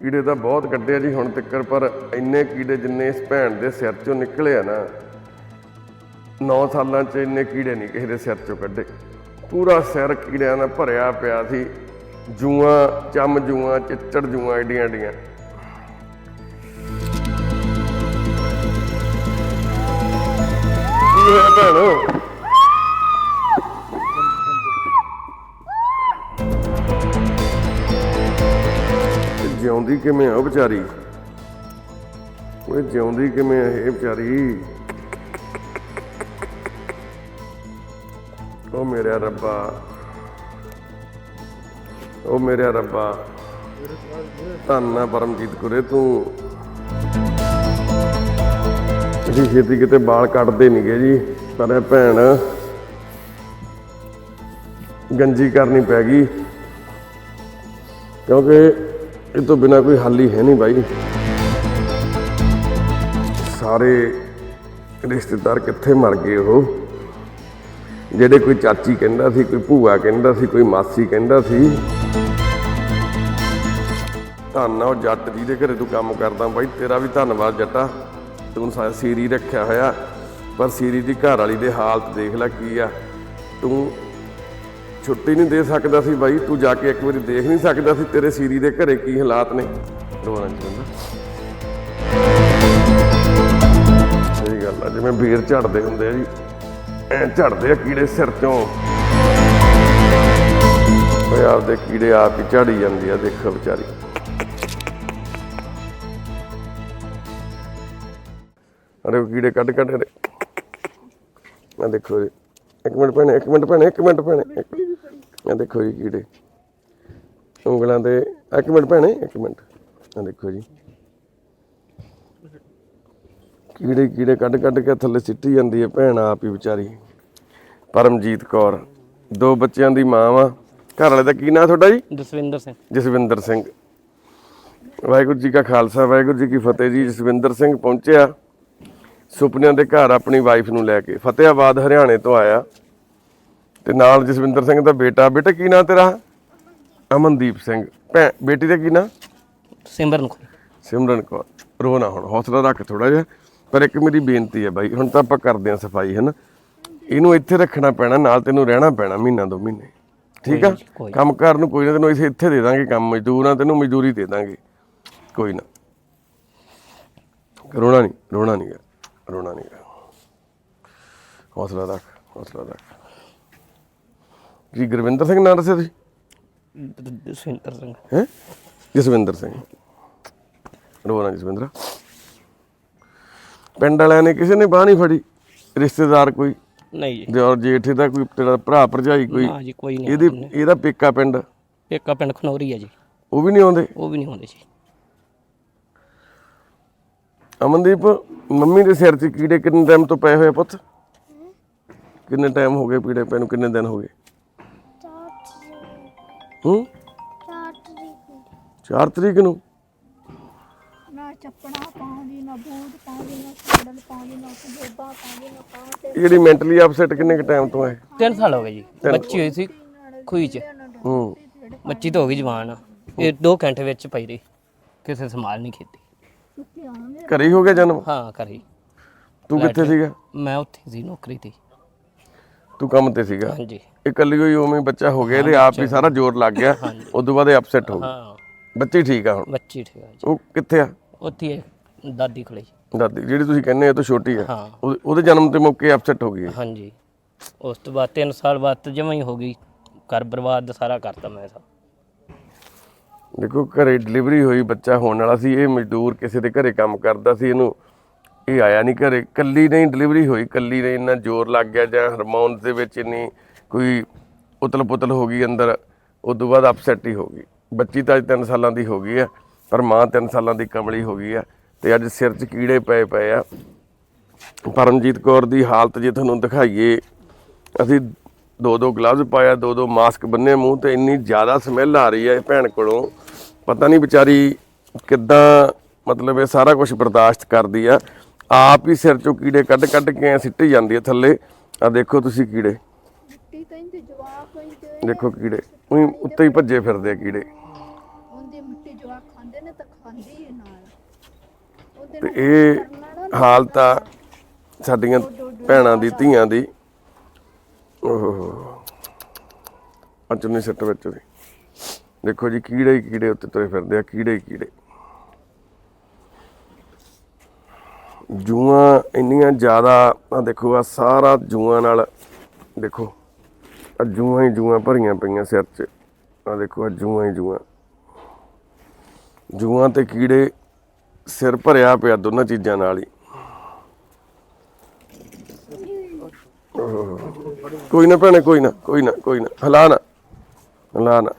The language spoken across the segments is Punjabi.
ਕੀੜੇ ਤਾਂ ਬਹੁਤ ਕੱਢਿਆ ਜੀ ਹੁਣ ਤੱਕ ਪਰ ਇੰਨੇ ਕੀੜੇ ਜਿੰਨੇ ਇਸ ਭੈਣ ਦੇ ਸਿਰ ਚੋਂ ਨਿਕਲੇ ਆ ਨਾ 9 ਸਾਲਾਂ 'ਚ ਇੰਨੇ ਕੀੜੇ ਨਹੀਂ ਕਿਸੇ ਦੇ ਸਿਰ ਚੋਂ ਕੱਢੇ। ਪੂਰਾ ਸਿਰ ਕੀੜਿਆਂ ਨਾਲ ਭਰਿਆ ਪਿਆ ਸੀ, ਜੂਆਂ, ਚੰਮ ਜੂਆਂ, ਚਿੱਚੜ ਜੂਆਂ ਏਡੀਆਂ ਏਡੀਆਂ ਜਿਉਂਦੀ ਕਿਵੇਂ ਆ ਉਹ ਵਿਚਾਰੀ? ਉਹ ਜਿਉਂਦੀ ਕਿਵੇਂ ਆ ਇਹ ਵਿਚਾਰੀ? ਉਹ ਮੇਰਾ ਰੱਬਾ। ਉਹ ਮੇਰਾ ਰੱਬਾ। ਧੰਨਾ ਪਰਮਜੀਤ ਕੁਰੇ, ਤੂੰ ਜੀ ਛੇਤੀ ਕਿਤੇ ਵਾਲ ਕੱਟਦੇ ਨਹੀਂਗੇ ਜੀ, ਪਰ ਭੈਣ ਗੰਜੀ ਕਰਨੀ ਪੈ ਗਈ। ਕਿਉਂਕਿ ਇਹ ਤੋਂ ਬਿਨਾ ਕੋਈ ਹੱਲ ਹੀ ਹੈ ਨਹੀਂ ਬਾਈ। ਸਾਰੇ ਰਿਸ਼ਤੇਦਾਰ ਕਿੱਥੇ ਮਰ ਗਏ ਉਹ? ਜਿਹੜੇ ਕੋਈ ਚਾਚੀ ਕਹਿੰਦਾ ਸੀ, ਕੋਈ ਭੂਆ ਕਹਿੰਦਾ ਸੀ, ਕੋਈ ਮਾਸੀ ਕਹਿੰਦਾ ਸੀ। ਧੰਨ ਉਹ ਜੱਟ ਜੀ ਦੇ ਘਰੇ ਤੂੰ ਕੰਮ ਕਰਦਾ ਬਾਈ, ਤੇਰਾ ਵੀ ਧੰਨਵਾਦ ਜੱਟਾ। ਤੂੰ ਸਾ ਸੀਰੀ ਰੱਖਿਆ ਹੋਇਆ, ਪਰ ਸੀਰੀ ਦੀ ਘਰ ਵਾਲੀ ਦੇ ਹਾਲਤ ਦੇਖ ਲੈ ਕੀ ਆ। ਤੂੰ ਛੁੱਟੀ ਨਹੀਂ ਦੇ ਸਕਦਾ ਸੀ ਬਾਈ ਤੂੰ ਜਾ ਕੇ ਇੱਕ ਵਾਰੀ ਦੇਖ ਨਹੀਂ ਸਕਦਾ ਸੀ ਤੇਰੇ ਸੀਰੀ ਦੇ ਘਰੇ ਕੀ ਹਾਲਾਤ ਨੇ। ਰੋਣਾ ਚਾਹੁੰਦਾ। ਸਹੀ ਗੱਲ ਆ ਜਿਵੇਂ ਬੀਰ ਝੜਦੇ ਹੁੰਦੇ ਆ ਜੀ ਐ ਝੜਦੇ ਆ ਕੀੜੇ ਸਿਰ ਚੋਂ। ਓਏ ਆਪਦੇ ਕੀੜੇ ਆਪ ਹੀ ਝੜੀ ਜਾਂਦੀ ਆ ਦੇਖੋ ਵਿਚਾਰੀ। ਅਰੇ ਕੀੜੇ ਕੱਢ ਕੱਢ ਦੇ। ਆ ਦੇਖੋ ਜੀ ਇੱਕ ਮਿੰਟ ਭੈਣੇ ਇੱਕ ਮਿੰਟ ਭੈਣੇ ਇੱਕ ਮਿੰਟ ਭੈਣੇ ਆ ਦੇਖੋ ਜੀ ਕੀੜੇ। ਉਂਗਲਾਂ ਦੇ ਇੱਕ ਮਿੰਟ ਭੈਣੇ ਇੱਕ ਮਿੰਟ। ਆ ਦੇਖੋ ਜੀ। ਕੀੜੇ ਕੀੜੇ ਕੱਢ ਕੱਢ ਕੇ ਥੱਲੇ ਸਿੱਟੀ ਜਾਂਦੀ ਹੈ ਭੈਣ ਆਪ ਹੀ ਵਿਚਾਰੀ। ਪਰਮਜੀਤ ਕੌਰ ਦੋ ਬੱਚਿਆਂ ਦੀ ਮਾਂ ਵਾ। ਘਰ ਵਾਲੇ ਦਾ ਕੀ ਨਾਂ ਤੁਹਾਡਾ ਜੀ? ਜਸਵਿੰਦਰ ਸਿੰਘ। ਜਸਵਿੰਦਰ ਸਿੰਘ। ਵਾਹਿਗੁਰੂ ਜੀ ਕਾ ਖਾਲਸਾ ਵਾਹਿਗੁਰੂ ਜੀ ਕੀ ਫਤਿਹ ਜੀ। ਜਸਵਿੰਦਰ ਸਿੰਘ ਪਹੁੰਚਿਆ। ਸੁਪਨਿਆਂ ਦੇ ਘਰ ਆਪਣੀ ਵਾਈਫ ਨੂੰ ਲੈ ਕੇ। ਫਤਿਆਬਾਦ ਹਰਿਆਣੇ ਤੋਂ ਆਇਆ। ਤੇ ਨਾਲ ਜਸਵਿੰਦਰ ਸਿੰਘ ਦਾ ਬੇਟਾ। ਬੇਟਾ ਕੀ ਨਾਂ ਤੇਰਾ? ਅਮਨਦੀਪ ਸਿੰਘ। ਭੈ ਬੇਟੀ ਦਾ ਕੀ ਨਾਂ? ਸਿਮਰਨ ਖੁਰ ਸਿਮਰਨ ਕੌਰ। ਰੋ ਨਾ ਹੁਣ ਹੌਸਲਾ ਰੱਖ ਥੋੜਾ ਜਿਹਾ। ਪਰ ਇੱਕ ਮੇਰੀ ਬੇਨਤੀ ਹੈ ਬਾਈ ਹੁਣ ਤਾਂ ਆਪਾਂ ਕਰਦੇ ਆਂ ਸਫ਼ਾਈ ਹੈ ਨਾ? ਇਹਨੂੰ ਇੱਥੇ ਰੱਖਣਾ ਪੈਣਾ ਨਾਲ ਤੈਨੂੰ ਰਹਿਣਾ ਪੈਣਾ ਮਹੀਨਾ ਦੋ ਮਹੀਨੇ। ਠੀਕ ਆ। ਕੰਮ ਕਰਨ ਨੂੰ ਕੋਈ ਨਾ ਤੈਨੂੰ ਅਸੀਂ ਇੱਥੇ ਦੇ ਦਾਂਗੇ ਕੰਮ। ਮਜ਼ਦੂਰਾਂ ਤੈਨੂੰ ਮਜ਼ਦੂਰੀ ਦੇ ਦਾਂਗੇ। ਕੋਈ ਨਾ। ਰੋਣਾ ਨਹੀਂ ਰੋਣਾ ਨਹੀਂ ਗਾ, ਰੋਣਾ ਨਹੀਂ। ਹੌਸਲਾ ਰੱਖ ਹੌਸਲਾ ਰੱਖ। ਜੀ ਗੁਰਵਿੰਦਰ ਸਿੰਘ ਨਾਂ ਦੱਸਿਆ ਤੁਸੀਂ? ਜਸਵਿੰਦਰ ਸਿੰਘ। ਹੈ? ਜਸਵਿੰਦਰ ਸਿੰਘ। ਰੋਣਾ ਜਸਵਿੰਦਰ। ਪਿੰਡ ਵਾਲਿਆਂ ਨੇ ਕਿਸੇ ਨੇ ਬਾਹ ਨਹੀਂ ਫੜੀ? ਰਿਸ਼ਤੇਦਾਰ ਕੋਈ? ਨਹੀਂ ਜੀ। ਜੋਰ ਜੇਠ ਦਾ ਕੋਈ ਤੇਰਾ ਭਰਾ ਭਰਜਾਈ ਕੋਈ? ਨਾ ਜੀ ਕੋਈ ਨਹੀਂ ਇਹਦੀ ਇਹਦਾ ਪੇਕਾ ਪਿੰਡ? ਪੇਕਾ ਪਿੰਡ ਖਨੌਰੀ ਹੈ ਜੀ। ਉਹ ਵੀ ਨਹੀਂ ਆਉਂਦੇ? ਉਹ ਵੀ ਨਹੀਂ ਹੁੰਦੇ ਜੀ। ਅਮਨਦੀਪ ਮੰਮੀ ਦੇ ਸਿਰ 'ਚ ਕੀੜੇ ਕਿੰਨੇ ਟਾਈਮ ਤੋਂ ਪਏ ਹੋਏ ਆ ਪੁੱਤ? ਕਿੰਨੇ ਟਾਈਮ ਹੋ ਗਏ ਪੀੜੇ ਪੈ ਨੂੰ? ਕਿੰਨੇ ਦਿਨ ਹੋ ਗਏ? ਹੂੰ? ਚਾਰ ਤਰੀਕ ਨੂੰ। 4 ਤਰੀਕ ਨੂੰ? ਨਾ ਚੱਪਣਾ ਪਾਉਂਦੀ ਨਾ ਬੂਟ ਪਾਉਂਦੀ ਨਾ ਸੈਂਡਲ ਪਾਉਂਦੀ ਨਾ ਜੋਬਾ ਪਾਉਂਦੀ ਨਾ ਪਾਉਂ ਤੇ ਇਹ ਜਿਹੜੀ ਮੈਂਟਲੀ ਅਪਸੈਟ ਕਿੰਨੇ ਕ ਟਾਈਮ ਤੋਂ ਹੈ? 3 ਸਾਲ ਹੋ ਗਏ ਜੀ। ਬੱਚੀ ਹੋਈ ਸੀ ਖੂਈ ਚ। ਹੂੰ। ਬੱਚੀ ਤਾਂ ਹੋ ਗਈ ਜਵਾਨ। ਇਹ 2 ਘੰਟੇ ਵਿੱਚ ਪਈ ਰਹੀ। ਕਿਸੇ ਸੰਭਾਲ ਨਹੀਂ ਕੀਤੀ। ਆਉਂਦੇ ਘਰੇ ਹੀ ਹੋ ਗਿਆ ਜਨਮ? ਹਾਂ ਕਰੀ ਤੂੰ ਕਿੱਥੇ ਸੀਗਾ? ਮੈਂ ਉੱਥੇ ਸੀ ਨੌਕਰੀ ਤੇ। ਤੂੰ ਕੰਮ ਤੇ ਸੀਗਾ। ਹਾਂਜੀ। ਇਕੱਲੀ ਹੋਈ ਉਵੇਂ ਹੀ ਬੱਚਾ ਹੋ ਗਿਆ ਇਹਦੇ ਆਪ ਹੀ ਸਾਰਾ ਜ਼ੋਰ ਲੱਗ ਗਿਆ। ਉਸ ਤੋਂ ਬਾਅਦ ਇਹ ਅਪਸੈਟ ਹੋ ਗਈ। ਹਾਂ। ਬੱਚੀ ਠੀਕ ਆ ਹੁਣ? ਬੱਚੀ ਠੀਕ ਹੈ ਜੀ। ਉਹ ਕਿੱਥੇ ਆ? ਉੱਥੇ ਹੀ ਦਾਦੀ ਕੋਲੇ ਜੀ। ਦਾਦੀ ਜਿਹੜੀ ਤੁਸੀਂ ਕਹਿੰਦੇ ਆ ਇਹ ਤੋਂ ਛੋਟੀ ਆ। ਹਾਂ। ਉਹ- ਉਹਦੇ ਜਨਮ ਤੇ ਮੌਕੇ ਅਪਸੈਟ ਹੋ ਗਈ ਹੈ। ਹਾਂਜੀ। ਉਸ ਤੋਂ ਬਾਅਦ 3 ਸਾਲ ਬਾਅਦ ਤਾਂ ਜਮਾਂ ਹੀ ਹੋ ਗਈ। ਘਰ ਬਰਬਾਦ ਸਾਰਾ ਕਰਤਾ ਮੈਂ ਤਾਂ ਦੇਖੋ ਘਰੇ ਡਿਲੀਵਰੀ ਹੋਈ ਬੱਚਾ ਹੋਣ ਵਾਲਾ ਸੀ ਇਹ ਮਜ਼ਦੂਰ ਕਿਸੇ ਦੇ ਘਰੇ ਕੰਮ ਕਰਦਾ ਸੀ ਇਹਨੂੰ ਇਹ ਆਇਆ ਨਹੀਂ ਘਰੇ। ਕੱਲੀ ਨਹੀਂ ਡਿਲੀਵਰੀ ਹੋਈ, ਕੱਲੀ ਨੇ ਇੰਨਾ ਜ਼ੋਰ ਲੱਗ ਗਿਆ ਜਾਂ ਹਾਰਮੋਨਸ ਦੇ ਵਿੱਚ ਇੰਨੀ ਕੋਈ ਉਤਲ ਪੁਤਲ ਹੋ ਗਈ ਅੰਦਰ ਉਸ ਤੋਂ ਬਾਅਦ ਅਪਸੈਟ ਹੀ ਹੋ ਗਈ। ਬੱਚੀ ਤਾਂ ਅੱਜ 3 ਸਾਲਾਂ ਦੀ ਹੋ ਗਈ ਆ, ਪਰ ਮਾਂ 3 ਸਾਲਾਂ ਦੀ ਕਮਲੀ ਹੋ ਗਈ ਆ ਤੇ ਅੱਜ ਸਿਰ 'ਚ ਕੀੜੇ ਪਏ ਪਏ ਆ। ਪਰਮਜੀਤ ਕੌਰ ਦੀ ਹਾਲਤ ਜੇ ਤੁਹਾਨੂੰ ਦਿਖਾਈਏ, ਅਸੀਂ ਦੋ ਦੋ ਗਲਵਜ਼ ਪਾਇਆ ਦੋ ਦੋ ਮਾਸਕ ਬੰਨੇ ਮੂੰਹ ਤੇ, ਇੰਨੀ ਜ਼ਿਆਦਾ ਸਮੈਲ ਆ ਰਹੀ ਹੈ ਇਹ ਭੈਣ ਕੋਲੋਂ। ਪਤਾ ਨਹੀਂ ਵਿਚਾਰੀ ਕਿੱਦਾਂ ਮਤਲਬ ਇਹ ਸਾਰਾ ਕੁਝ ਬਰਦਾਸ਼ਤ ਕਰਦੀ ਆ। ਆਪ ਹੀ ਸਿਰ ਚੋਂ ਕੀੜੇ ਕੱਢ ਕੱਢ ਕੇ ਸਿੱਟੀ ਜਾਂਦੀ ਹੈ ਥੱਲੇ। ਆ ਦੇਖੋ ਤੁਸੀਂ ਕੀੜੇ। ਦੇਖੋ ਕੀੜੇ। ਉਹੀ ਉੱਤੇ ਹੀ ਭੱਜੇ ਫਿਰਦੇ ਆ ਕੀੜੇ। ਹੁੰਦੀ ਮਿੱਟੀ ਜਵਾਕ ਖਾਂਦੇ ਨੇ ਤਾਂ ਖਾਂਦੀ ਹੈ ਨਾਲ। ਉਹਦੇ ਤੇ ਨਾਲ ਇਹ ਹਾਲਤ ਆ ਸਾਡੀਆਂ ਭੈਣਾਂ ਦੀ ਧੀਆਂ ਦੀ। ਓਹ। ਅਚਨੇ ਸੱਟ ਵਿੱਚ ਦੇਖੋ ਜੀ ਕੀੜੇ ਹੀ ਕੀੜੇ ਉੱਤੇ ਤੁਰੇ ਫਿਰਦੇ ਆ ਕੀੜੇ ਹੀ ਕੀੜੇ। ਜੂਆਂ ਇੰਨੀਆਂ ਜ਼ਿਆਦਾ ਆ ਦੇਖੋ ਆ ਸਾਰਾ ਜੂਆਂ ਨਾਲ, ਦੇਖੋ ਆ ਜੂਆਂ ਹੀ ਜੂਆਂ ਭਰੀਆਂ ਪਈਆਂ ਸਿਰ 'ਚ। ਆ ਦੇਖੋ ਆ ਜੂਆਂ ਹੀ ਜੂਆਂ। ਜੂਆਂ ਤੇ ਕੀੜੇ ਸਿਰ ਭਰਿਆ ਪਿਆ ਦੋਨਾਂ ਚੀਜ਼ਾਂ ਨਾਲ ਹੀ। ਓਹ। ਕੋਈ ਨਾ ਭੈਣੇ, ਕੋਈ ਨਾ ਕੋਈ ਨਾ ਕੋਈ ਨਾ। ਹਲਾ ਨਾ ਹਲਾ ਨਾ।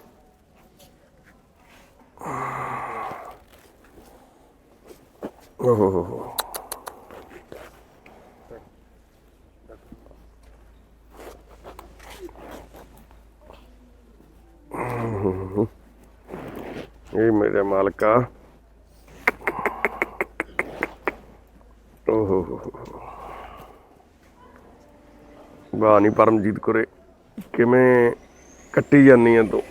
ਓਹ ਹੋ ਹੋ ਹੋ। ਇਹ ਮੇਰੇ ਮਾਲਕਾ oh, oh, oh, ਵਾਹ ਨਹੀਂ ਪਰਮਜੀਤ ਕੁਰੇ, ਕਿਵੇਂ ਕੱਟੀ ਜਾਂਦੀ ਆ ਤੂੰ?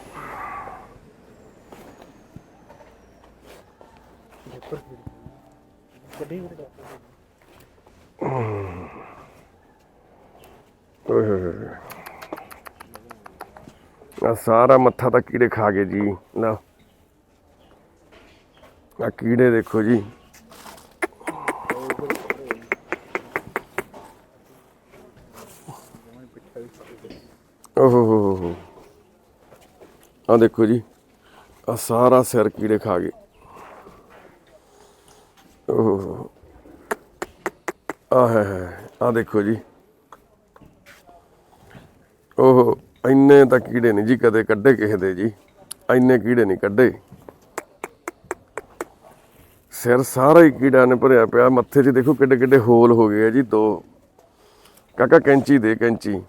ਸਾਰਾ ਮੱਥਾ ਤਾਂ ਕੀੜੇ ਖਾ ਗਏ ਜੀ ਲਓ ਆ ਕੀੜੇ ਦੇਖੋ ਜੀ। ਓਹੋ ਹੋ ਹੋ ਹੋ ਆ ਦੇਖੋ ਜੀ ਆ ਸਾਰਾ ਸਿਰ ਕੀੜੇ ਖਾ ਗਏ। ਓਹੋ ਆ ਹੈ ਹੈ ਆ ਦੇਖੋ ਜੀ। ਓਹੋ, ਇੰਨੇ ਤਾਂ ਕੀੜੇ ਨਹੀਂ ਜੀ ਕਦੇ ਕੱਢੇ ਕਿਸੇ ਦੇ ਜੀ। ਇੰਨੇ ਕੀੜੇ ਨਹੀਂ ਕੱਢੇ। ਸਿਰ ਸਾਰਾ ਹੀ ਕੀੜਾ ਨੇ ਭਰਿਆ ਪਿਆ, ਮੱਥੇ 'ਚ ਦੇਖੋ ਕਿੱਡੇ ਕਿੱਡੇ ਹੋਲ ਹੋ ਗਏ ਆ ਜੀ, ਦੋ। ਕਾਕਾ ਕੈਂਚੀ ਦੇ, ਕੈਂਚੀ।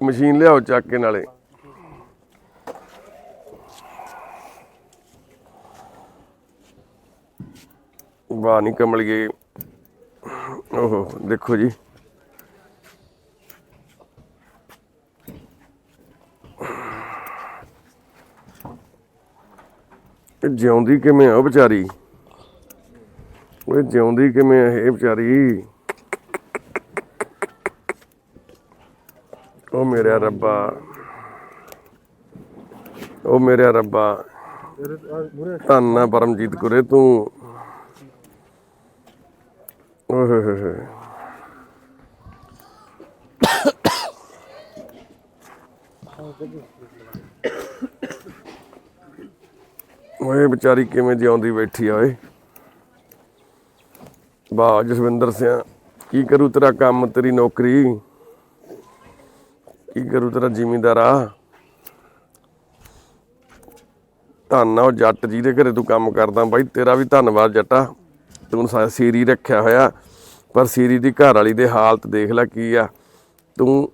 ਮਸ਼ੀਨ ਲਿਆਓ ਚੱਕ ਕੇ ਨਾਲੇ। ਵਾਹ, ਨਹੀਂ ਕਮਲੀਏ ਓਹੋ, ਦੇਖੋ ਜੀ। ਇਹ ਜਿਉਂਦੀ ਕਿਵੇਂ ਆ ਉਹ ਵਿਚਾਰੀ? ਉਹ ਜਿਉਂਦੀ ਕਿਵੇਂ ਆ ਇਹ ਵਿਚਾਰੀ? ਉਹ ਮੇਰਾ ਰੱਬਾ। ਉਹ ਮੇਰਾ ਰੱਬਾ। ਧੰਨਾ ਪਰਮਜੀਤ ਕੁਰੇ ਤੂੰ। ਓਏ ਹੋਏ ਹੋਏ। ਓਏ ਵਿਚਾਰੀ ਕਿਵੇਂ ਜਿਉਂਦੀ ਬੈਠੀ ਆ ਓਏ? ਵਾਹ, ਜਸਵਿੰਦਰ ਸਿੰਘ ਕੀ ਕਰੂ ਤੇਰਾ ਕੰਮ, ਤੇਰੀ ਨੌਕਰੀ? ਕੀ ਕਰੂ ਤੇਰਾ ਜ਼ਿਮੀਂਦਾਰਾ? ਧੰਨ ਆ ਉਹ ਜੱਟ ਜੀ ਦੇ ਘਰੇ ਤੂੰ ਕੰਮ ਕਰਦਾ ਬਾਈ, ਤੇਰਾ ਵੀ ਧੰਨਵਾਦ ਜੱਟਾ। ਤੂੰ ਸੀਰੀ ਰੱਖਿਆ ਹੋਇਆ, ਪਰ ਸੀਰੀ ਦੀ ਘਰ ਵਾਲੀ ਦੇ ਹਾਲਤ ਦੇਖ ਲੈ ਕੀ ਆ। ਤੂੰ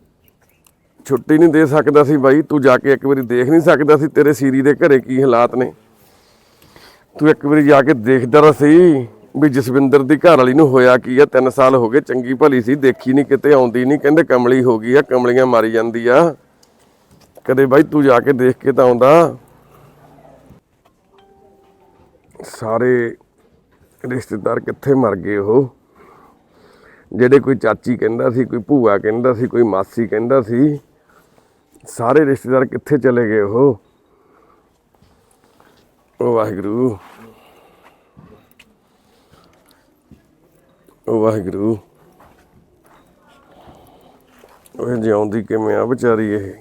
ਛੁੱਟੀ ਨਹੀਂ ਦੇ ਸਕਦਾ ਸੀ ਬਾਈ, ਤੂੰ ਜਾ ਕੇ ਇੱਕ ਵਾਰੀ ਦੇਖ ਨਹੀਂ ਸਕਦਾ ਸੀ ਤੇਰੇ ਸੀਰੀ ਦੇ ਘਰੇ ਕੀ ਹਾਲਾਤ ਨੇ। ਤੂੰ ਇੱਕ ਵਾਰੀ ਜਾ ਕੇ ਦੇਖਦਾ ਤਾਂ ਸਹੀ ਵੀ ਜਸਵਿੰਦਰ ਦੀ ਘਰ ਵਾਲੀ ਨੂੰ ਹੋਇਆ ਕੀ ਆ? 3 ਸਾਲ ਹੋ ਗਏ, ਚੰਗੀ ਭਲੀ ਸੀ, ਦੇਖੀ ਨਹੀਂ ਕਿਤੇ, ਆਉਂਦੀ ਨਹੀਂ ਕਹਿੰਦੇ ਕਮਲੀ ਹੋ ਗਈ ਆ, ਕਮਲੀਆਂ ਮਾਰੀ ਜਾਂਦੀ ਆ। ਕਦੇ ਬਾਈ ਤੂੰ ਜਾ ਕੇ ਦੇਖ ਕੇ ਤਾਂ ਆਉਂਦਾ। ਸਾਰੇ ਰਿਸ਼ਤੇਦਾਰ ਕਿੱਥੇ ਮਰ ਗਏ ਉਹ? ਜਿਹੜੇ ਕੋਈ ਚਾਚੀ ਕਹਿੰਦਾ ਸੀ, ਕੋਈ ਭੂਆ ਕਹਿੰਦਾ ਸੀ, ਕੋਈ ਮਾਸੀ ਕਹਿੰਦਾ ਸੀ, ਸਾਰੇ ਰਿਸ਼ਤੇਦਾਰ ਕਿੱਥੇ ਚਲੇ ਗਏ ਉਹ ਉਹ? ਵਾਹਿਗੁਰੂ। ਵਾਹਿਗੁਰੂ। ਉਹ ਜਿਉਂਦੀ ਕਿਵੇਂ ਆ ਵਿਚਾਰੀ ਇਹ?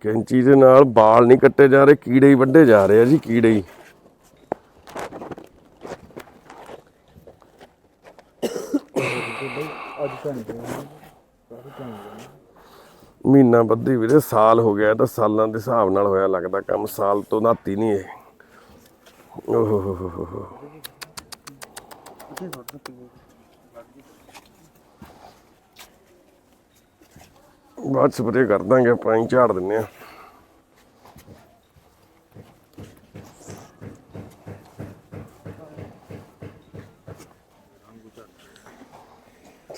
ਕੈਂਚੀ ਦੇ ਨਾਲ ਬਾਲ ਨਹੀਂ ਕੱਟੇ ਜਾ ਰਹੇ, ਕੀੜੇ ਹੀ ਵੱਢੇ ਜਾ ਰਹੇ ਆ ਜੀ, ਕੀੜੇ ਹੀ। ਮਹੀਨਾ ਬੱਧੀ ਵੀਰੇ, ਸਾਲ ਹੋ ਗਿਆ ਤਾਂ ਸਾਲਾਂ ਦੇ ਹਿਸਾਬ ਨਾਲ ਹੋਇਆ ਲੱਗਦਾ ਕੰਮ, ਸਾਲ ਤੋਂ ਨਾਤੀ ਨਹੀਂ ਇਹ। ਓਹ ਹੋ ਹੋ ਬਾਅਦ ਸਪਰੇ ਕਰ ਦਾਂਗੇ ਆਪਾਂ ਹੀ ਝਾੜ ਦਿੰਨੇ ਆ।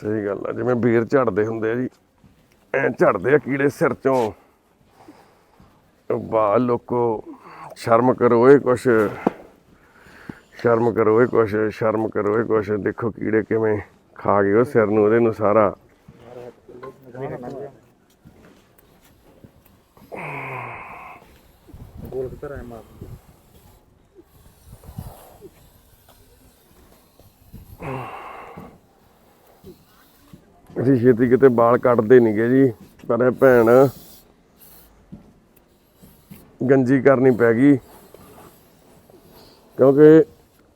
ਸਹੀ ਗੱਲ ਆ, ਜਿਵੇਂ ਬੀਰ ਝਾੜਦੇ ਹੁੰਦੇ ਆ ਜੀ। ਐ ਝੜਦੇ ਆ ਕੀੜੇ ਸਿਰ ਚੋਂ। ਵਾਹ, ਲੋਕੋ, ਸ਼ਰਮ ਕਰੋ ਇਹ ਕੁਛ। ਸ਼ਰਮ ਕਰੋ ਏ ਕੁਛ, ਸ਼ਰਮ ਕਰੋ ਏ ਕੁਛ। ਦੇਖੋ ਕੀੜੇ ਕਿਵੇਂ ਖਾ ਗਏ ਉਹ ਸਿਰ ਨੂੰ, ਉਹਦੇ ਨੂੰ ਸਾਰਾ। ਗੋਲ ਕਿੱਧਰ ਆਇਆ ਮਾਰ ਅਸੀਂ ਛੇਤੀ ਕਿਤੇ ਵਾਲ ਕੱਟਦੇ ਨਹੀਂਗੇ ਜੀ, ਪਰ ਇਹ ਭੈਣ ਗੰਜੀ ਕਰਨੀ ਪੈ ਗਈ। ਕਿਉਂਕਿ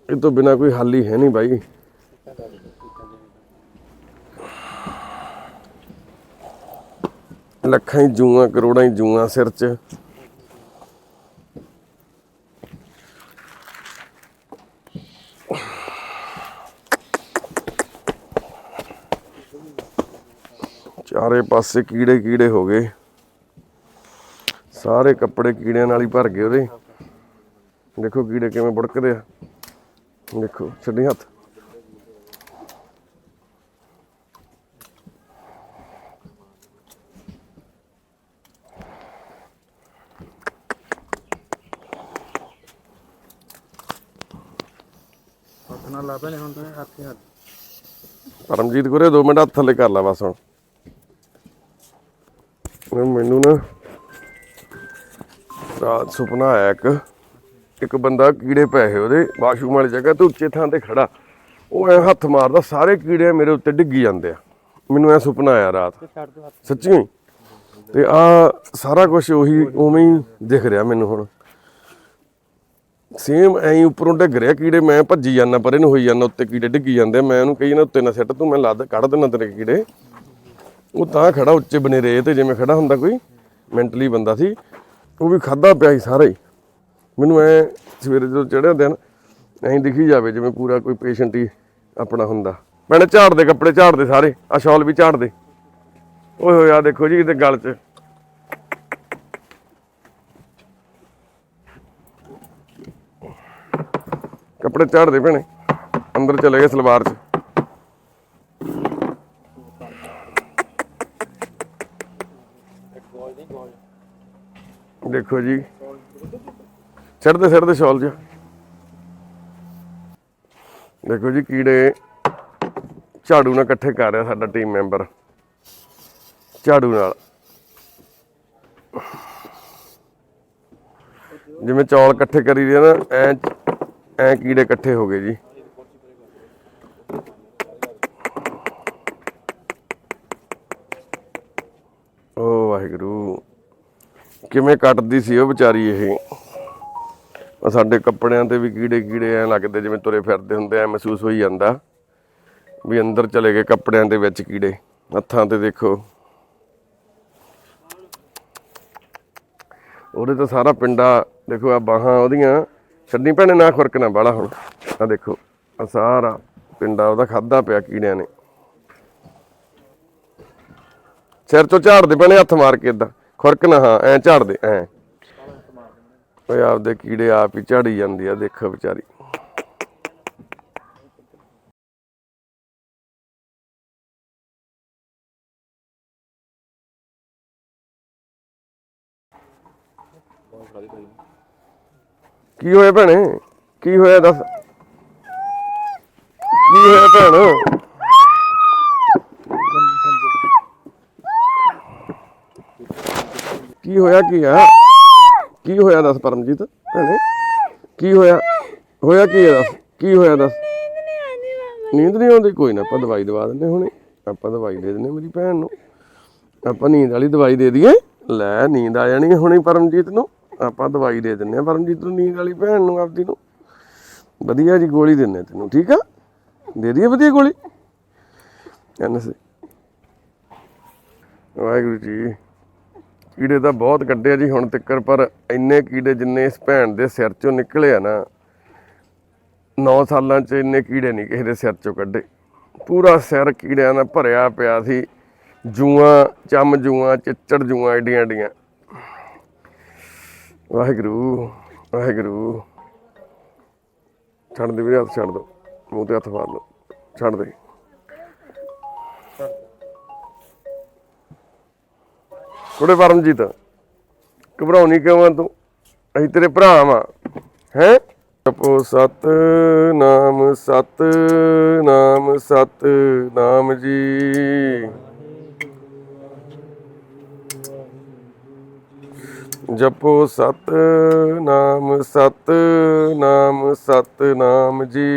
ਇਹ ਤੋਂ ਬਿਨਾ ਕੋਈ ਹੱਲ ਹੀ ਹੈ ਨਹੀਂ ਬਾਈ। ਲੱਖਾਂ ਹੀ ਜੂਆਂ, ਕਰੋੜਾਂ ਹੀ ਜੂਆਂ ਸਿਰ 'ਚ। ਚਾਰੇ ਪਾਸੇ ਕੀੜੇ ਕੀੜੇ ਹੋ ਗਏ। ਸਾਰੇ ਕੱਪੜੇ ਕੀੜਿਆਂ ਨਾਲ ਹੀ ਭਰ ਗਏ ਉਹਦੇ। ਦੇਖੋ ਕੀੜੇ ਕਿਵੇਂ ਬੁੜਕਦੇ ਆ। ਦੇਖੋ ਛੱਡੀ ਹੱਥ। ਪਰਮਜੀਤ ਗੁਰੇ 2 ਮਿੰਟ ਹੱਥ ਥੱਲੇ ਕਰ ਲਾ ਬਸ ਹੁਣ। ਰਾਤ ਸੁਪਨਾ ਆਇਆ ਇੱਕ। ਇੱਕ ਬੰਦਾ ਕੀੜੇ ਪਏ ਹੋਏ ਉਹਦੇ ਵਾਸ਼ਰੂਮ ਵਾਲੀ ਜਗ੍ਹਾ ਤੇ ਉੱਚੇ ਥਾਂ ਤੇ ਖੜਾ। ਉਹ ਐ ਹੱਥ ਮਾਰਦਾ ਸਾਰੇ ਕੀੜੇ ਮੇਰੇ ਉੱਤੇ ਡਿੱਗੀ ਜਾਂਦੇ ਆ। ਮੈਨੂੰ ਐ ਸੁਪਨਾ ਆਇਆ ਰਾਤ। ਸੱਚੀ? ਤੇ ਆ ਸਾਰਾ ਕੁਝ ਉਹੀ ਉਵੇਂ ਹੀ ਦਿਖ ਰਿਹਾ ਮੈਨੂੰ ਹੁਣ। ਸੇਮ ਐਂ ਉੱਪਰੋਂ ਡਿੱਗ ਰਿਹਾ ਕੀੜੇ ਮੈਂ ਭੱਜੀ ਜਾਂਦਾ ਪਰੇ ਨੂੰ ਹੋਈ ਜਾਂਦਾ ਉੱਤੇ ਕੀੜੇ ਡਿੱਗੀ ਜਾਂਦੇ ਮੈਂ ਉਹਨੂੰ ਕਹੀ ਨਾ ਉੱਤੇ ਨਾ ਸਿੱਟ ਤੂੰ ਮੈਂ ਲੱਦ ਕੱਢ ਦੇਣਾ ਤੇਰੇ ਕੀੜੇ। ਉਹ ਤਾਂ ਖੜਾ ਉੱਚੇ ਬਨੇ ਰਹੇ ਤੇ ਜਿਵੇਂ ਖੜਾ ਹੁੰਦਾ ਕੋਈ ਮੈਂਟਲੀ ਬੰਦਾ ਸੀ। ਉਹ ਵੀ ਖਾਦਾ ਪਿਆ ਸੀ ਸਾਰਾ ਹੀ। ਮੈਨੂੰ ਐ ਸਵੇਰੇ ਜਦੋਂ ਚੜਿਆ ਦਿਨ ਐਂ ਦਿਖੀ ਜਾਵੇ ਜਿਵੇਂ ਪੂਰਾ ਕੋਈ ਪੇਸ਼ੈਂਟ ਹੀ ਆਪਣਾ ਹੁੰਦਾ। ਮੈਨੇ ਝਾੜ ਦੇ ਕੱਪੜੇ, ਝਾੜ ਦੇ ਸਾਰੇ ਆ ਸ਼ਾਲ ਵੀ ਝਾੜ ਦੇ। ਓਏ ਹੋਏ ਆ ਦੇਖੋ ਜੀ ਇਹਦੇ ਗਲ 'ਚ। ਕੱਪੜੇ ਝਾੜ ਦੇ ਭੈਣੇ, ਅੰਦਰ ਚਲੇ ਗਏ ਸਲਵਾਰ 'ਚ। ਦੇਖੋ ਜੀ। ਛੱਡਦੇ ਛੱਡਦੇ ਸ਼ਾਲ 'ਚ। ਦੇਖੋ ਜੀ ਕੀੜੇ ਝਾੜੂ ਨਾਲ ਇਕੱਠੇ ਕਰ ਰਿਹਾ ਸਾਡਾ ਟੀਮ ਮੈਂਬਰ ਝਾੜੂ ਨਾਲ। ਜਿਵੇਂ ਚੌਲ ਇਕੱਠੇ ਕਰੀ ਦੇ ਨਾ, ਐ ਐ ਕੀੜੇ ਇਕੱਠੇ ਹੋ ਗਏ ਜੀ ਓ ਵਾਹਿਗੁਰੂ ਕਿਵੇਂ ਕੱਟਦੀ ਸੀ ਉਹ ਵਿਚਾਰੀ ਇਹ? ਸਾਡੇ ਕੱਪੜਿਆਂ ਤੇ ਵੀ ਕੀੜੇ ਕੀੜੇ ਐ ਲੱਗਦੇ, ਜਿਵੇਂ ਤੁਰੇ ਫਿਰਦੇ ਹੁੰਦੇ, ਐ ਮਹਿਸੂਸ ਹੋਈ ਜਾਂਦਾ ਵੀ ਅੰਦਰ ਚਲੇ ਗਏ ਕੱਪੜਿਆਂ ਦੇ ਵਿੱਚ ਕੀੜੇ। ਹੱਥਾਂ ਤੇ ਦੇਖੋ। ਉਹਦੇ ਤਾਂ ਸਾਰਾ ਪਿੰਡਾ, ਦੇਖੋ ਆ ਬਾਹਾਂ ਉਹਦੀਆਂ। ਛੱਡੀ ਭੈਣੇ, ਨਾ ਖੁਰਕਣਾ ਬਾਲਾ ਹੁਣ। ਆ ਦੇਖੋ ਆ ਸਾਰਾ ਪਿੰਡਾ, ਉਹਦਾ ਖਾਦਾ ਪਿਆ ਕੀੜਿਆਂ ਨੇ। ਸਿਰ ਤੋਂ ਝਾੜਦੇ ਪੈਣੇ ਹੱਥ ਮਾਰ ਕੇ ਇਦਾਂ ਖੁਰਕਣਾ ਹਾਂ, ਐ ਝਾੜਦੇ ਐ। ਓਏ, ਆਪਦੇ ਕੀੜੇ ਆਪ ਹੀ ਝਾੜੀ ਜਾਂਦੀ ਆ, ਦੇਖੋ ਵਿਚਾਰੀ। ਕੀ ਹੋਇਆ ਭੈਣੇ? ਕੀ ਹੋਇਆ ਦੱਸ? ਕੀ ਹੋਇਆ ਭੈਣ? ਕੀ ਹੋਇਆ ਕੀ ਆ? ਕੀ ਹੋਇਆ ਦੱਸ ਪਰਮਜੀਤ? ਭੈਣੇ, ਕੀ ਹੋਇਆ? ਹੋਇਆ ਕੀ ਆ ਦੱਸ? ਕੀ ਹੋਇਆ ਦੱਸ? ਨੀਂਦ ਨਹੀਂ ਆਉਂਦੀ? ਕੋਈ ਨਾ, ਆਪਾਂ ਦਵਾਈ ਦਵਾ ਦਿੰਦੇ ਹੁਣੇ। ਆਪਾਂ ਦਵਾਈ ਦੇ ਦਿੰਦੇ ਮੇਰੀ ਭੈਣ ਨੂੰ। ਆਪਾਂ ਨੀਂਦ ਵਾਲੀ ਦਵਾਈ ਦੇ ਦਈਏ। ਲੈ, ਨੀਂਦ ਆ ਜਾਣੀ ਹੁਣੇ ਪਰਮਜੀਤ ਨੂੰ। ਆਪਾਂ ਦਵਾਈ ਦੇ ਦਿੰਦੇ ਆ ਪਰਮਜੀਤ ਨੂੰ, ਨੀਂਦ ਵਾਲੀ ਭੈਣ ਨੂੰ ਆਪਦੀ ਨੂੰ। ਵਧੀਆ ਜੀ, ਗੋਲੀ ਦਿੰਨੇ ਤੈਨੂੰ, ਠੀਕ ਆ? ਦੇ ਦਈਏ ਵਧੀਆ ਗੋਲੀ? ਸੀ ਵਾਹਿਗੁਰੂ ਜੀ। ਕੀੜੇ ਤਾਂ ਬਹੁਤ ਕੱਢੇ ਜੀ ਹੁਣ ਤੱਕਰ, ਪਰ ਇੰਨੇ ਕੀੜੇ ਜਿੰਨੇ ਇਸ ਭੈਣ ਦੇ ਸਿਰ ਚੋਂ ਨਿਕਲੇ ਆ ਨਾ 9 ਸਾਲਾਂ ਚ ਇੰਨੇ ਕੀੜੇ ਨਹੀਂ ਕਿਸੇ ਦੇ ਸਿਰ ਚੋਂ ਕੱਢੇ। ਪੂਰਾ ਸਿਰ ਕੀੜਿਆਂ ਨਾਲ ਭਰਿਆ ਪਿਆ ਸੀ, ਜੂਆਂ, ਚੰਮ ਜੂਆਂ, ਚਿੱਚੜ ਜੂਆਂ ਏਡੀਆਂ ਏਡੀਆਂ ਵਾਹਿਗੁਰੂ ਵਾਹਿਗੁਰੂ। ਛੱਡ ਦੇ ਵੀਰੇ, ਹੱਥ ਛੱਡ ਦੋ, ਮੂੰਹ ਤੇ ਹੱਥ ਮਾਰ ਲਓ। ਛੱਡ ਦੇ। ਥੋੜੇ ਪਰਮਜੀਤ, ਘਬਰਾਉਣੀ ਕਿਉਂ ਆ ਤੂੰ? ਅਸੀਂ ਤੇਰੇ ਭਰਾ ਵਾਂ। ਹੈ? ਜਪੋ ਸਤ ਨਾਮ ਸਤ ਨਾਮ ਸਤ ਨਾਮ ਜੀ। ਜਪੋ ਸਤ ਨਾਮ ਸਤ ਨਾਮ ਸਤ ਨਾਮ ਜੀ।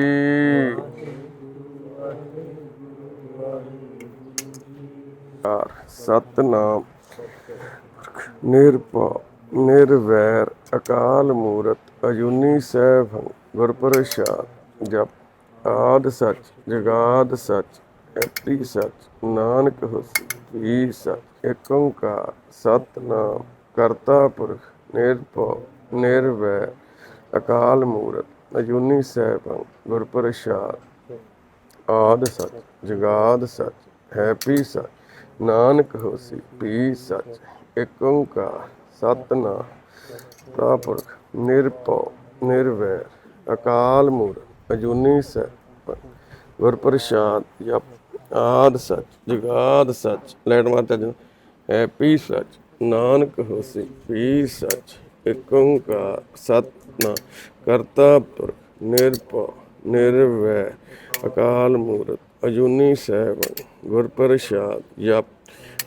ਯਾਰ ਸਤਨਾਮ ਨਿਰਭਉ ਨਿਰਵੈਰ, ਅਕਾਲ ਮੂਰਤ ਅਜੂਨੀ ਸੈਭੰ ਗੁਰ ਜਪ, ਆਦ ਸਚ, ਜਗਾਦ ਸਚ, ਐਤੀ ਸੱਚ, ਨਾਨਕ ਹੋਸੀ, ਵੀ ਸੱਚ ਏਕ ਓੰਕਾਰ, ਸਤਨਾਮ, ਕਰਤਾ ਪੁਰਖ, ਨਿਰਭਉ, ਨਿਰਵੈਰ, ਅਕਾਲ ਮੂਰਤ ਅਜੂਨੀ ਸੈਭੰ ਗੁਰ ਪ੍ਰਸਾਦ ਆਦ ਸੱਚ, ਜਗਾਦ ਸੱਚ, ਹੈਪੀ ਸੱਚ, ਨਾਨਕ ਹੋਸੀ ਪੀ ਸੱਚ। ਏਕ ਓੰਕਾਰ ਸਤਨਾਮ ਪ੍ਰਭੁਰਖ ਨਿਰਭਉ, ਨਿਰਵੈਰ, ਅਕਾਲ ਮੂਰਤ ਅਜੂਨੀ ਸੈਭੰ ਗੁਰ ਪ੍ਰਸਾਦ ਜਪ, ਆਦ ਸੱਚ, ਜਗਾਦ ਸੱਚ, ਲੈਟ ਮਾਤਾ ਜੀ ਹੈ ਪੀ ਨਾਨਕ ਹੋਸੀ ਪੀ ਸੱਚ ਏਕ ਓੰਕਾਰ ਸਤਨਾਮ ਕਰਤਾ ਪੁਰਖ, ਨਿਰਭਉ, ਨਿਰਵੈਰ, ਅਕਾਲ ਮੂਰਤ ਅਜੂਨੀ ਸੈਭੰ ਗੁਰ ਪ੍ਰਸਾਦ ਜਪ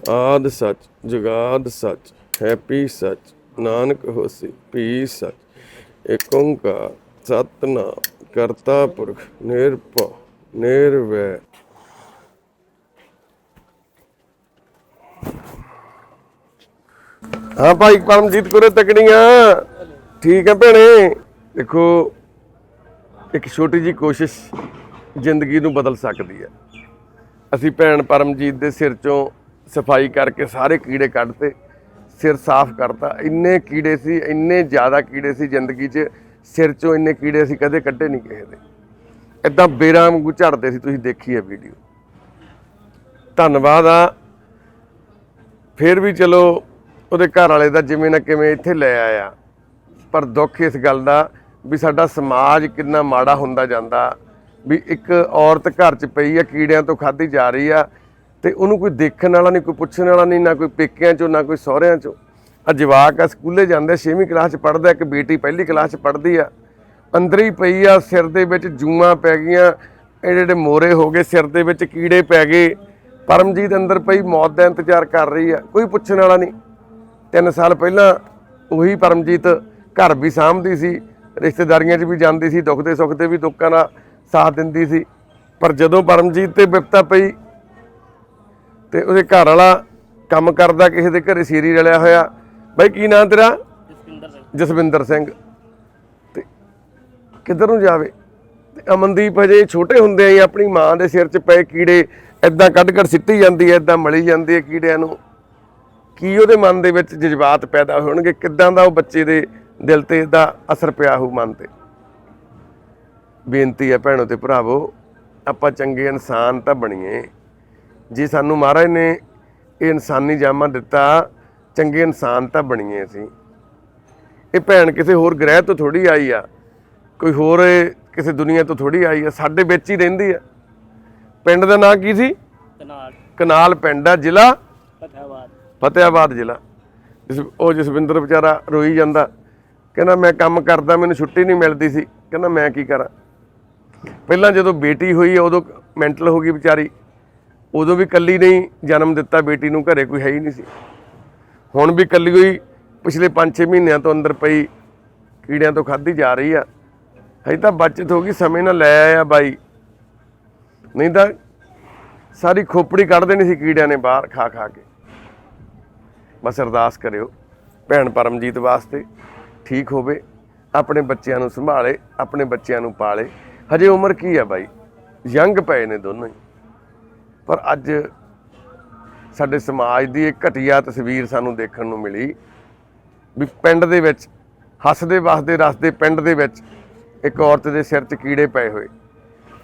ਆਦ ਸੱਚ, ਜਗਾਦ ਸੱਚ, ਹੈਪੀ ਸੱਚ, ਨਾਨਕ ਹੋਸੀ, ਪੀ ਸੱਚ ਏਕ ਓੰਕਾਰ, ਸਤਨਾਮ, ਕਰਤਾ ਪੁਰਖ, ਨਿਰਭਉ ਨਿਰਵੈਰ ਹਾਂ ਭਾਈ, ਪਰਮਜੀਤ ਕੋਰੇ ਤਕੜੀਆਂ ਠੀਕ ਹੈ ਭੈਣੇ, ਦੇਖੋ, ਇੱਕ ਛੋਟੀ ਜੀ ਕੋਸ਼ਿਸ਼ ਜ਼ਿੰਦਗੀ ਨੂੰ ਬਦਲ ਸਕਦੀ ਹੈ। ਅਸੀਂ ਭੈਣ ਪਰਮਜੀਤ ਦੇ ਸਿਰ ਚੋਂ ਸਫ਼ਾਈ ਕਰਕੇ ਸਾਰੇ ਕੀੜੇ ਕੱਢਤੇ, ਸਿਰ ਸਾਫ਼ ਕਰਤਾ। ਇੰਨੇ ਕੀੜੇ ਸੀ, ਇੰਨੇ ਜ਼ਿਆਦਾ ਕੀੜੇ ਸੀ ਜ਼ਿੰਦਗੀ 'ਚ, ਸਿਰ ਚੋਂ ਇੰਨੇ ਕੀੜੇ ਅਸੀਂ ਕਦੇ ਕੱਢੇ ਨਹੀਂ ਕਿਸੇ ਦੇ। ਇਦਾਂ ਬੇਰਾਂ ਵਾਂਗੂ ਝੜਦੇ ਸੀ, ਤੁਸੀਂ ਦੇਖੀ ਹੈ ਵੀਡੀਓ ਧੰਨਵਾਦ ਆ। ਫਿਰ ਵੀ ਚਲੋ, ਉਹਦੇ ਘਰ ਵਾਲੇ ਦਾ ਜਿਵੇਂ ਨਾ ਕਿਵੇਂ ਇੱਥੇ ਲੈ ਆਇਆ। ਪਰ ਦੁੱਖ ਇਸ ਗੱਲ ਦਾ ਵੀ ਸਾਡਾ ਸਮਾਜ ਕਿੰਨਾ ਮਾੜਾ ਹੁੰਦਾ ਜਾਂਦਾ। ਵੀ ਇੱਕ ਔਰਤ ਘਰ 'ਚ ਪਈ ਆ ਕੀੜਿਆਂ ਤੋਂ ਖਾਧੀ ਜਾ ਰਹੀ ਆ। ਤੇ ਉਹਨੂੰ ਕੋਈ ਦੇਖਣ ਵਾਲਾ ਨਹੀਂ, ਕੋਈ ਪੁੱਛਣ ਵਾਲਾ ਨਹੀਂ, ਨਾ ਕੋਈ ਪੇਕਿਆਂ 'ਚੋਂ, ਨਾ ਕੋਈ ਸਹੁਰਿਆਂ 'ਚੋਂ। ਆ ਜਵਾਕ ਆ, ਸਕੂਲੇ ਜਾਂਦੇ 6ਵੀਂ ਕਲਾਸ 'ਚ ਪੜ੍ਹਦਾ, ਇੱਕ ਬੇਟੀ ਪਹਿਲੀ ਕਲਾਸ 'ਚ ਪੜ੍ਹਦੀ ਆ। ਅੰਦਰ ਹੀ ਪਈ ਆ, ਸਿਰ ਦੇ ਵਿੱਚ ਜੂਆਂ ਪੈ ਗਈਆਂ ਇਹ ਜਿਹੜੇ ਮੋਰੇ ਹੋ ਗਏ, ਸਿਰ ਦੇ ਵਿੱਚ ਕੀੜੇ ਪੈ ਗਏ। ਪਰਮਜੀਤ ਅੰਦਰ ਪਈ, ਮੌਤ ਦਾ ਇੰਤਜ਼ਾਰ ਕਰ ਰਹੀ ਆ, ਕੋਈ ਪੁੱਛਣ ਵਾਲਾ ਨਹੀਂ। ਤਿੰਨ ਸਾਲ ਪਹਿਲਾਂ ਉਹੀ ਪਰਮਜੀਤ ਘਰ ਵੀ ਸਾਂਭਦੀ ਸੀ, ਰਿਸ਼ਤੇਦਾਰੀਆਂ 'ਚ ਵੀ ਜਾਂਦੀ ਸੀ, ਦੁੱਖ ਦੇ ਸੁੱਖ ਦੇ ਵੀ ਲੋਕਾਂ ਦਾ ਸਾਥ ਦਿੰਦੀ ਸੀ। ਪਰ ਜਦੋਂ ਪਰਮਜੀਤ ਤੇ ਵਿਪਤਾ ਪਈ ਤੇ ਉਹਦੇ ਘਰ ਵਾਲਾ ਕੰਮ ਕਰਦਾ ਕਿਸੇ ਦੇ ਘਰੇ ਸੀਰੀ ਰਲਿਆ ਹੋਇਆ। ਬਾਈ ਕੀ ਨਾਂ ਤੇਰਾ? ਜਸਪਿੰਦਰ ਸਿੰਘ। ਜਸਵਿੰਦਰ ਸਿੰਘ। ਤੇ ਕਿੱਧਰ ਨੂੰ ਜਾਵੇ? ਤੇ ਅਮਨਦੀਪ ਹਜੇ ਛੋਟੇ ਹੁੰਦੇ ਹੀ ਆਪਣੀ ਮਾਂ ਦੇ ਸਿਰ 'ਚ ਪਏ ਕੀੜੇ ਐਦਾਂ ਕੱਢ ਕੱਢ ਸਿੱਟੀ ਜਾਂਦੀ ਐ ਐਦਾਂ ਮਲੀ ਜਾਂਦੀ ਐ ਕੀੜਿਆਂ ਨੂੰ। ਕੀ ਉਹਦੇ ਮਨ ਦੇ ਵਿੱਚ ਜਜ਼ਬਾਤ ਪੈਦਾ ਹੋਣਗੇ? ਕਿੱਦਾਂ ਦਾ ਉਹ ਬੱਚੇ ਦੇ ਦਿਲ ਤੇ ਦਾ ਅਸਰ ਪਿਆ ਹੋਊ ਮਨ ਤੇ? ਬੇਨਤੀ ਹੈ ਭੈਣੋ ਤੇ ਭਰਾਵੋ ਆਪਾਂ ਚੰਗੇ ਇਨਸਾਨ ਤਾਂ ਬਣੀਏ। ਜੇ ਸਾਨੂੰ ਮਹਾਰਾਜ ਨੇ ਇਹ ਇਨਸਾਨੀ ਜਾਮਾ ਦਿੱਤਾ ਚੰਗੇ ਇਨਸਾਨ ਤਾਂ ਬਣੀਏ ਅਸੀਂ। ਇਹ ਭੈਣ ਕਿਸੇ ਹੋਰ ਗ੍ਰਹਿ ਤੋਂ ਥੋੜੀ ਆਈ ਆ ਕੋਈ ਹੋਰ ਕਿਸੇ ਦੁਨੀਆ ਤੋਂ ਥੋੜੀ ਆਈ ਆ ਸਾਡੇ ਵਿੱਚ ਹੀ ਰਹਿੰਦੀ ਆ। ਪਿੰਡ ਦਾ ਨਾਂ ਕੀ ਸੀ? ਕਨਾਲ। ਕਨਾਲ ਪਿੰਡ ਆ ਜ਼ਿਲ੍ਹਾ? ਫਤਿਹਾਬਾਦ। ਫਤਿਆਬਾਦ ਜ਼ਿਲ੍ਹਾ। ਜਿਸ ਉਹ ਜਸਵਿੰਦਰ ਵਿਚਾਰਾ ਰੋਈ ਜਾਂਦਾ ਕਹਿੰਦਾ ਮੈਂ ਕੰਮ ਕਰਦਾ ਮੈਨੂੰ ਛੁੱਟੀ ਨਹੀਂ ਮਿਲਦੀ ਸੀ। ਕਹਿੰਦਾ ਮੈਂ ਕੀ ਕਰਾਂ? ਪਹਿਲਾਂ ਜਦੋਂ ਬੇਟੀ ਹੋਈ ਉਦੋਂ ਮੈਂਟਲ ਹੋ ਗਈ ਵਿਚਾਰੀ। ਉਦੋਂ ਵੀ ਕੱਲੀ ਨਹੀਂ ਜਨਮ ਦਿੱਤਾ, ਬੇਟੀ ਨੂੰ ਘਰੇ ਕੋਈ ਹੈ ਹੀ ਨਹੀਂ ਸੀ। ਹੁਣ ਵੀ ਕੱਲੀ ਹੋਈ, ਪਿਛਲੇ 5-6 ਮਹੀਨਿਆਂ ਤੋਂ ਅੰਦਰ ਪਈ, ਕੀੜਿਆਂ ਤੋਂ ਖਾਧੀ ਜਾ ਰਹੀ ਆ। ਹਜੇ ਤਾਂ ਬਚਤ ਹੋ ਗਈ, ਸਮੇਂ ਨਾਲ ਲੈ ਆਇਆ ਬਾਈ। ਨਹੀਂ ਤਾਂ ਸਾਰੀ ਖੋਪੜੀ ਕੱਢ ਦੇਣੀ ਸੀ ਕੀੜਿਆਂ ਨੇ ਬਾਹਰ ਖਾ ਖਾ ਕੇ। ਬਸ ਅਰਦਾਸ ਕਰਿਓ, ਭੈਣ ਪਰਮਜੀਤ ਵਾਸਤੇ ਠੀਕ ਹੋਵੇ, ਆਪਣੇ ਬੱਚਿਆਂ ਨੂੰ ਸੰਭਾਲੇ, ਆਪਣੇ ਬੱਚਿਆਂ ਨੂੰ ਪਾਲੇ। ਹਜੇ ਉਮਰ ਕੀ ਆ ਬਾਈ? ਯੰਗ ਪਏ ਨੇ ਦੋਨੋਂ ਹੀ। ਪਰ ਅੱਜ ਸਾਡੇ ਸਮਾਜ ਦੀ ਇੱਕ ਘਟੀਆ ਤਸਵੀਰ ਸਾਨੂੰ ਦੇਖਣ ਨੂੰ ਮਿਲੀ ਵੀ ਪਿੰਡ ਦੇ ਵਿੱਚ, ਹੱਸਦੇ ਵਸਦੇ ਰਸਦੇ ਪਿੰਡ ਦੇ ਵਿੱਚ ਇੱਕ ਔਰਤ ਦੇ ਸਿਰ 'ਚ ਕੀੜੇ ਪਏ ਹੋਏ।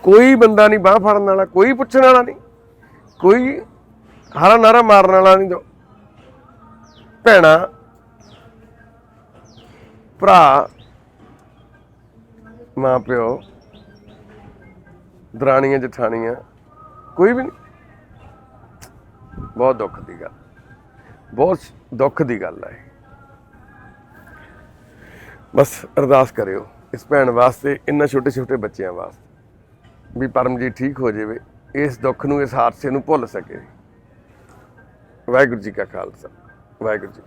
ਕੋਈ ਬੰਦਾ ਨਹੀਂ, ਬਾਹ ਫੜਨ ਵਾਲਾ, ਕੋਈ ਪੁੱਛਣ ਵਾਲਾ ਨਹੀਂ, ਕੋਈ ਹਾਰਾ ਨਾਰਾ ਮਾਰਨ ਵਾਲਾ ਨਹੀਂ ਜੋ। ਭੈਣਾ, ਭਰਾ ਮਾਂ ਪਿਓ ਦਰਾਣੀਆਂ, ਜਠਾਣੀਆਂ, ਕੋਈ ਵੀ ਨਹੀਂ। ਬਹੁਤ ਦੁੱਖ ਦੀ ਗੱਲ। ਬਹੁਤ ਦੁੱਖ ਦੀ ਗੱਲ ਹੈ ਬਸ ਅਰਦਾਸ ਕਰਿਓ, ਇਸ ਭੈਣ ਵਾਸਤੇ ਇੰਨਾ ਛੋਟੇ ਛੋਟੇ ਬੱਚਿਆਂ ਵਾਸਤੇ, ਵੀ ਪਰਮਜੀਤ ਠੀਕ ਹੋ ਜਾਵੇ, ਇਸ ਦੁੱਖ ਨੂੰ, ਇਸ ਹਾਦਸੇ ਨੂੰ ਭੁੱਲ ਸਕੇ। ਵਾਹਿਗੁਰੂ ਜੀ ਕਾ ਖਾਲਸਾ, ਵਾਹਿਗੁਰੂ ਜੀ